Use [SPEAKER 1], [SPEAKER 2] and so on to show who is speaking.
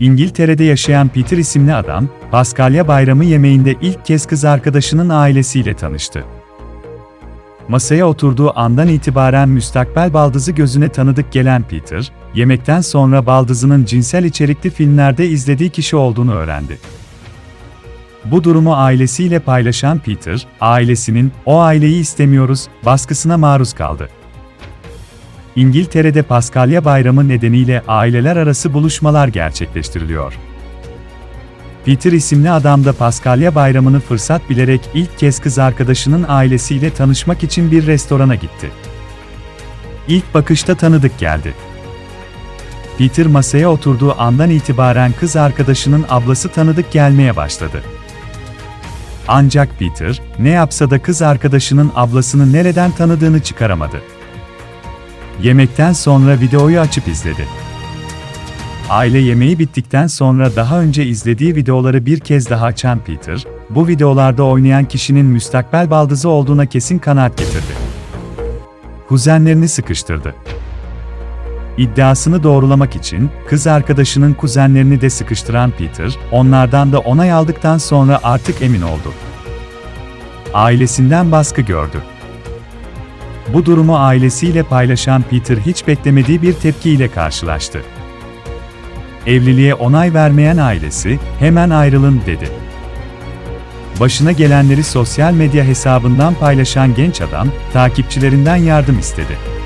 [SPEAKER 1] İngiltere'de yaşayan Peter isimli adam, Paskalya Bayramı yemeğinde ilk kez kız arkadaşının ailesiyle tanıştı. Masaya oturduğu andan itibaren müstakbel baldızı gözüne tanıdık gelen Peter, yemekten sonra baldızının cinsel içerikli filmlerde izlediği kişi olduğunu öğrendi. Bu durumu ailesiyle paylaşan Peter, ailesinin "O aileyi istemiyoruz" baskısına maruz kaldı. İngiltere'de Paskalya Bayramı nedeniyle aileler arası buluşmalar gerçekleştiriliyor. Peter isimli adam da Paskalya Bayramı'nı fırsat bilerek ilk kez kız arkadaşının ailesiyle tanışmak için bir restorana gitti. İlk bakışta tanıdık geldi. Peter masaya oturduğu andan itibaren kız arkadaşının ablası tanıdık gelmeye başladı. Ancak Peter, ne yapsa da kız arkadaşının ablasını nereden tanıdığını çıkaramadı. Yemekten sonra videoyu açıp izledi. Aile yemeği bittikten sonra daha önce izlediği videoları bir kez daha açan Peter, bu videolarda oynayan kişinin müstakbel baldızı olduğuna kesin kanaat getirdi. Kuzenlerini sıkıştırdı. İddiasını doğrulamak için, kız arkadaşının kuzenlerini de sıkıştıran Peter, onlardan da onay aldıktan sonra artık emin oldu. Ailesinden baskı gördü. Bu durumu ailesiyle paylaşan Peter hiç beklemediği bir tepkiyle karşılaştı. Evliliğe onay vermeyen ailesi, hemen ayrılın dedi. Başına gelenleri sosyal medya hesabından paylaşan genç adam, takipçilerinden yardım istedi.